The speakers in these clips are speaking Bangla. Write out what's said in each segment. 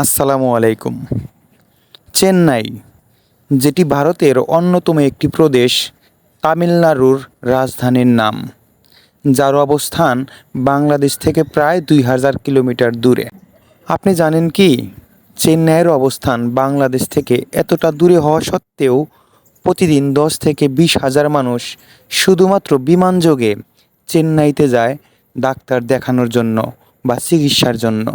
আসসালামু আলাইকুম। চেন্নাই, যেটি ভারতের অন্যতম একটি প্রদেশ, তামিলনাড়ুর রাজধানীর নাম। যার অবস্থান বাংলাদেশ থেকে প্রায় দুই হাজার কিলোমিটার দূরে। আপনি জানেন কি, চেন্নাইয়ের অবস্থান বাংলাদেশ থেকে এতটা দূরে হওয়া সত্ত্বেও প্রতিদিন দশ থেকে বিশ হাজার মানুষ শুধুমাত্র বিমানযোগে চেন্নাইতে যায় ডাক্তার দেখানোর জন্য বা চিকিৎসার জন্য।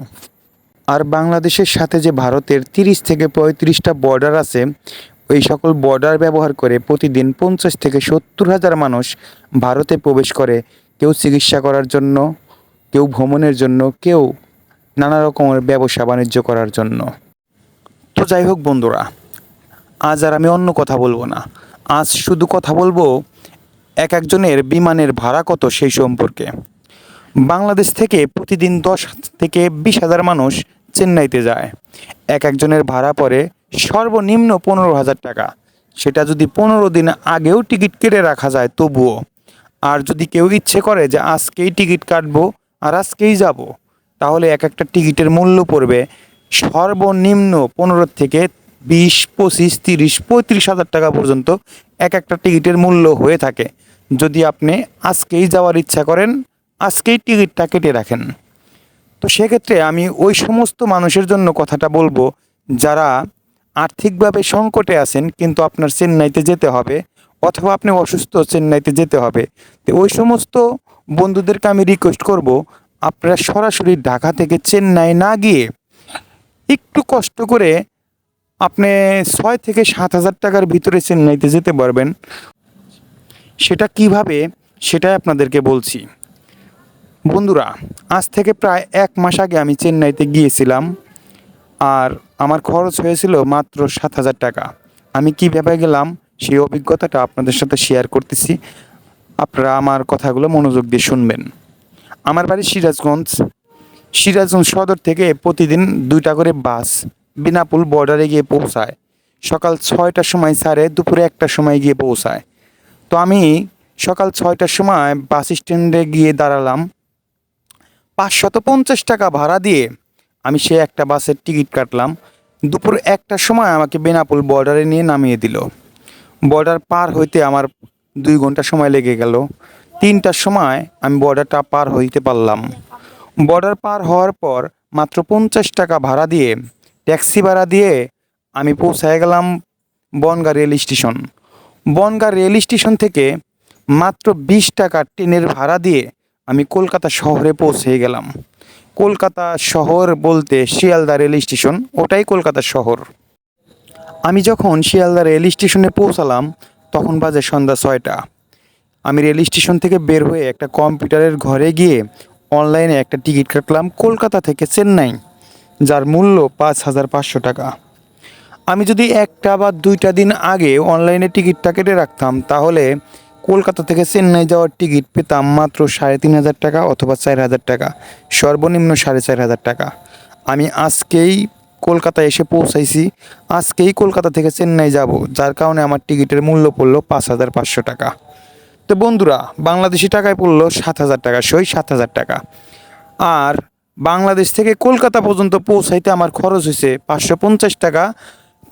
আর বাংলাদেশের সাথে যে ভারতের তিরিশ থেকে পঁয়ত্রিশটা বর্ডার আছে, ওই সকল বর্ডার ব্যবহার করে প্রতিদিন পঞ্চাশ থেকে সত্তর হাজার মানুষ ভারতে প্রবেশ করে। কেউ চিকিৎসা করার জন্য, কেউ ভ্রমণের জন্য, কেউ নানা রকমের ব্যবসা বাণিজ্য করার জন্য। তো যাই হোক বন্ধুরা, আজ আর আমি অন্য কথা বলব না। আজ শুধু কথা বলব এক একজনের বিমানের ভাড়া কত সেই সম্পর্কে। বাংলাদেশ থেকে প্রতিদিন দশ থেকে বিশ হাজার মানুষ চেন্নাইতে যায়। এক একজনের ভাড়া পড়ে সর্বনিম্ন পনেরো হাজার টাকা। সেটা যদি পনেরো দিন আগেও টিকিট কেটে রাখা যায়, তবুও। আর যদি কেউ ইচ্ছে করে যে আজকেই টিকিট কাটবো আর আজকেই যাব, তাহলে এক একটা টিকিটের মূল্য পড়বে সর্বনিম্ন পনেরো থেকে বিশ, পঁচিশ, তিরিশ, পঁয়ত্রিশ হাজার টাকা পর্যন্ত এক একটা টিকিটের মূল্য হয়ে থাকে। যদি আপনি আজকেই যাওয়ার ইচ্ছা করেন আজকেই টিকিটটা কেটে রাখেন। তো সেক্ষেত্রে আমি ওই সমস্ত মানুষের জন্য কথাটা বলব, যারা আর্থিকভাবে সংকটে আছেন কিন্তু আপনার চেন্নাইতে যেতে হবে অথবা আপনি অসুস্থ, চেন্নাইতে যেতে হবে। তো ওই সমস্ত বন্ধুদেরকে আমি রিকোয়েস্ট করব, আপনারা সরাসরি ঢাকা থেকে চেন্নাই না গিয়ে একটু কষ্ট করে আপনি ছয় থেকে সাত হাজার টাকার ভিতরে চেন্নাইতে যেতে পারবেন। সেটা কীভাবে? সেটাই আপনাদেরকে বলছি। বন্ধুরা, আজ থেকে প্রায় এক মাস আগে আমি চেন্নাইতে গিয়েছিলাম আর আমার খরচ হয়েছিল মাত্র সাত হাজার টাকা। আমি কীভাবে গেলাম সেই অভিজ্ঞতাটা আপনাদের সাথে শেয়ার করতেছি। আপনারা আমার কথাগুলো মনোযোগ দিয়ে শুনবেন। আমার বাড়ি সিরাজগঞ্জ। সিরাজগঞ্জ সদর থেকে প্রতিদিন দুইটা করে বাস বিনাপুল বর্ডারে গিয়ে পৌঁছায়। সকাল ছয়টার সময় ছাড়ে, দুপুরে একটার সময় গিয়ে পৌঁছায়। তো আমি সকাল ছয়টার সময় বাস স্ট্যান্ডে গিয়ে দাঁড়ালাম। পাঁচশত পঞ্চাশ টাকা ভাড়া দিয়ে আমি সে একটা বাসের টিকিট কাটলাম। দুপুর একটার সময় আমাকে বেনাপুল বর্ডারে নিয়ে নামিয়ে দিল। বর্ডার পার হইতে আমার দুই ঘণ্টা সময় লেগে গেল। তিনটার সময় আমি বর্ডারটা পার হইতে পারলাম। বর্ডার পার হওয়ার পর মাত্র পঞ্চাশ টাকা ভাড়া দিয়ে ট্যাক্সি ভাড়া দিয়ে আমি পৌঁছায় গেলাম Bongaon rail station. Bongaon rail station থেকে মাত্র বিশ টাকা ট্রেনের ভাড়া দিয়ে আমি কলকাতা শহরে পৌঁছে গেলাম। কলকাতা শহর বলতে শিয়ালদা রেল স্টেশন, ওটাই কলকাতা শহর। আমি যখন শিয়ালদা রেল স্টেশনে পৌঁছালাম, তখন বাজে সন্ধ্যা ছয়টা। আমি রেল স্টেশন থেকে বের হয়ে একটা কম্পিউটারের ঘরে গিয়ে অনলাইনে একটা টিকিট কাটলাম কলকাতা থেকে চেন্নাই, যার মূল্য পাঁচ হাজার পাঁচশো টাকা। আমি যদি একটা বা দুইটা দিন আগে অনলাইনে টিকিটটা কেটে রাখতাম, তাহলে কলকাতা থেকে চেন্নাই যাওয়ার টিকিট পেতাম মাত্র সাড়ে তিন হাজার টাকা অথবা চার হাজার টাকা, সর্বনিম্ন সাড়ে চার হাজার টাকা। আমি আজকেই কলকাতায় এসে পৌঁছাইছি, আজকেই কলকাতা থেকে চেন্নাই যাব, যার কারণে আমার টিকিটের মূল্য পড়ল পাঁচ হাজার পাঁচশো টাকা। তো বন্ধুরা, বাংলাদেশি টাকায় পড়ল সাত হাজার টাকা, সই সাত হাজার টাকা। আর বাংলাদেশ থেকে কলকাতা পর্যন্ত পৌঁছাইতে আমার খরচ হয়েছে পাঁচশো পঞ্চাশ টাকা,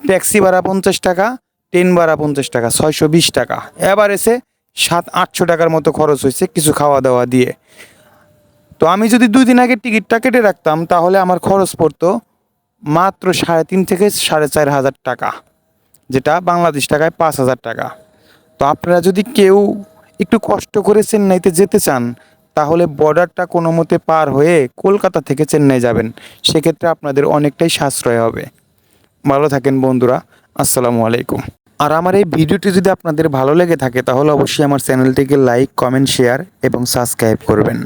ট্যাক্সি ভাড়া পঞ্চাশ টাকা, ট্রেন ভাড়া পঞ্চাশ টাকা, ছয়শো বিশ টাকা। এবার এসে সাত, আটশো টাকার মতো খরচ হয়েছে কিছু খাওয়া দাওয়া দিয়ে। তো আমি যদি দুই দিন আগে টিকিটটা কেটে রাখতাম, তাহলে আমার খরচ পড়তো মাত্র সাড়ে তিন থেকে সাড়ে চার হাজার টাকা, যেটা বাংলাদেশ টাকায় পাঁচ হাজার টাকা। তো আপনারা যদি কেউ একটু কষ্ট করে চেন্নাইতে যেতে চান, তাহলে বর্ডারটা কোনো মতে পার হয়ে কলকাতা থেকে চেন্নাই যাবেন। সেক্ষেত্রে আপনাদের অনেকটাই সাশ্রয় হবে। ভালো থাকেন বন্ধুরা, আসসালামু আলাইকুম। আর আমার এই ভিডিওটি যদি আপনাদের ভালো লেগে থাকে, তাহলে অবশ্যই আমার চ্যানেলটিকে লাইক কমেন্ট শেয়ার এবং সাবস্ক্রাইব করবেন।